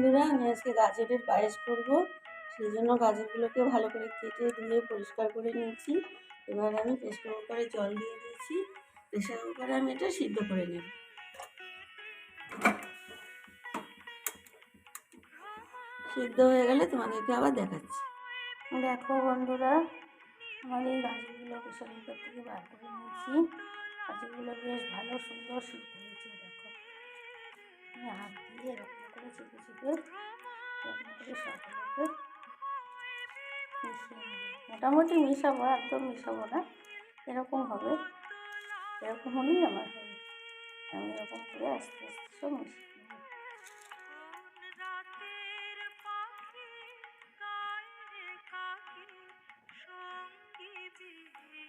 বন্ধুরা, আমি আজকে গাজরের পায়েস করব। সেই জন্য গাজরগুলোকে ভালো করে কেটে ধুয়ে পরিষ্কার করে নিয়েছি। এবার আমি প্রেসার কুকারে জল দিয়ে দিয়েছি। প্রেসার কুকারে আমি এটা সিদ্ধ করে নেব। সিদ্ধ হয়ে গেলে তোমাদেরকে আবার দেখাচ্ছি। দেখো বন্ধুরা, আমার এই গাজরগুলো প্রেসার কুকার থেকে বার করে নিয়েছি। গাজরগুলো বেশ ভালো সুন্দর সিদ্ধ হয়েছে, দেখো। হাত দিয়ে সবগুলোকে মিশিয়ে মোটামুটি মিশাবো, একদম মিশাবো না। এরকম হবে। এরকম হলেই আমার হবে। আমি এরকম করে আস্তে আস্তে সব মিশিয়ে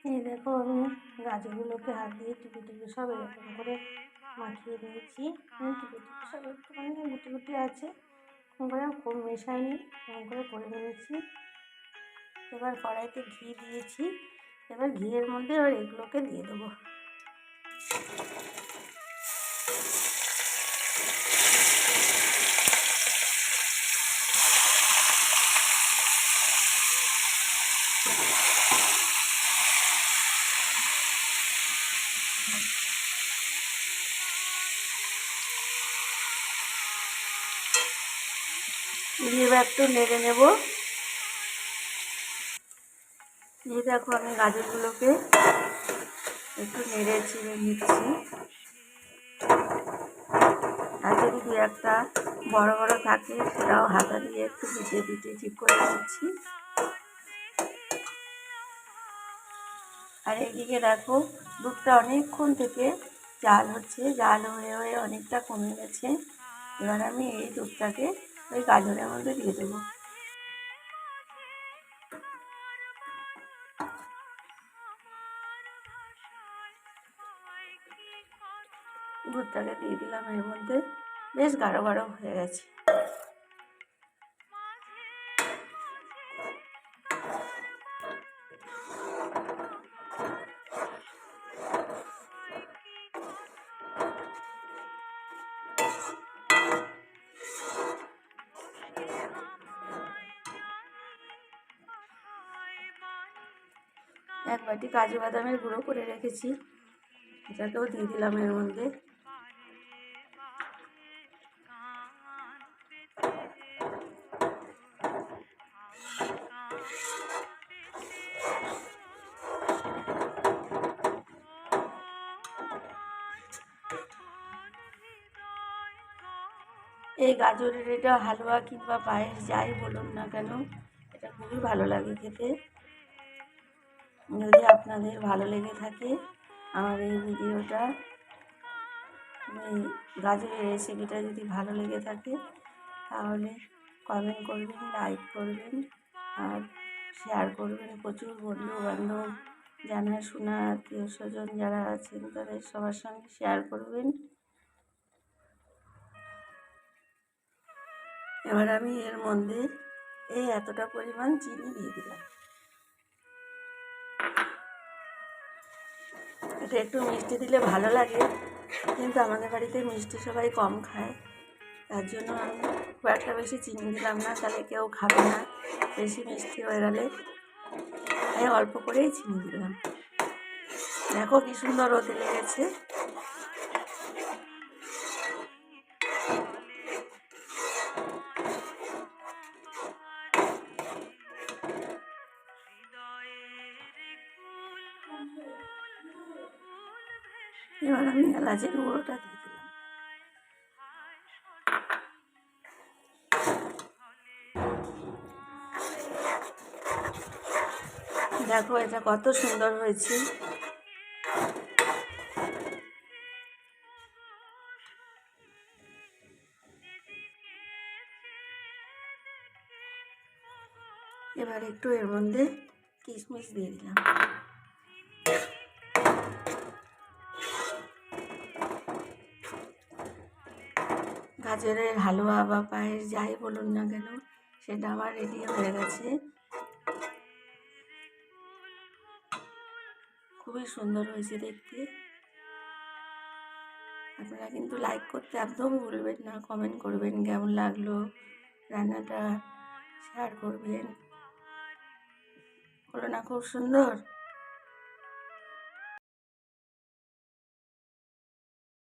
এই দেখো আমি গাজরগুলোকে হাত দিয়ে টিপে টিপে সব এরকম করে মাখিয়ে দিয়েছি টিপে টিপে গুটি আছে। করে খুব মেশাইনি এরকম করে করে নিয়েছি। এবার কড়াইতে ঘি দিয়েছি। এবার ঘিয়ের মধ্যে এবার এগুলোকে দিয়ে দেবো। দিয়ে এবার একটু নেড়ে নেব। দিয়ে দেখো আমি গাজরগুলোকে একটু নেড়ে চিড়ে নিচ্ছি। আর যদি দু একটা বড় বড় থাকে, সেটাও হাতা দিয়ে একটু পিটিয়ে পিটিয়ে ঠিক করে নিচ্ছি। আর এদিকে দেখো, দুধটা অনেকক্ষণ থেকে জাল হচ্ছে, জাল হয়ে হয়ে অনেকটা কমে গেছে। এবার আমি এই দুধটাকে ওই গাজরের মধ্যে দিয়ে দেবো। দুধটাকে দিয়ে দিলাম এর মধ্যে। বেশ গাঢ় গাঢ় হয়ে গেছে। এক বাটি কাজু বাদামের গুঁড়ো করে রেখেছি। এটাকেও দিয়ে দিলাম এর মধ্যে। এই গাজরের এটা হালুয়া কিংবা পায়েস যাই বলুন না কেন, এটা খুবই ভালো লাগে খেতে। যদি আপনাদের ভালো লেগে থাকে আমার এই ভিডিওটা, এই গাজরের রেসিপিটা যদি ভালো লেগে থাকে, তাহলে কমেন্ট করবেন লাইক করবেন আর শেয়ার করবেন। প্রচুর বন্ধু বান্ধব জানা শোনা আত্মীয় স্বজন যারা আছেন, তাদের সবার সঙ্গে শেয়ার করবেন। এবার আমি এর মধ্যে এই এতটা পরিমাণ চিনি দিয়ে দিলাম। এটা একটু মিষ্টি দিলে ভালো লাগে, কিন্তু আমাদের বাড়িতে মিষ্টি সবাই কম খায়। তার জন্য আমি খুব একটা বেশি চিনি দিলাম না, তাহলে কেউ খাবে না, বেশি মিষ্টি হয়ে গেলে তাই অল্প করেই চিনি দিলাম। দেখো কি সুন্দর হতে লেগেছে। এবার আমি এলাচের গুঁড়োটা দিয়ে দিলাম। দেখো এটা কত সুন্দর হয়েছে। এবার একটু এর মধ্যে কিশমিশ দিয়ে দিলাম। গাজরের হালুয়া বা পায়েস যাই বলুন না কেন, সেটা আমার রেডি হয়ে গেছে। খুবই সুন্দর হয়েছে দেখতে। আপনারা কিন্তু লাইক করতে একদম ভুলবেন না কমেন্ট করবেন কেমন লাগল, রান্নাটা শেয়ার করবেন। হলো না, খুব সুন্দর?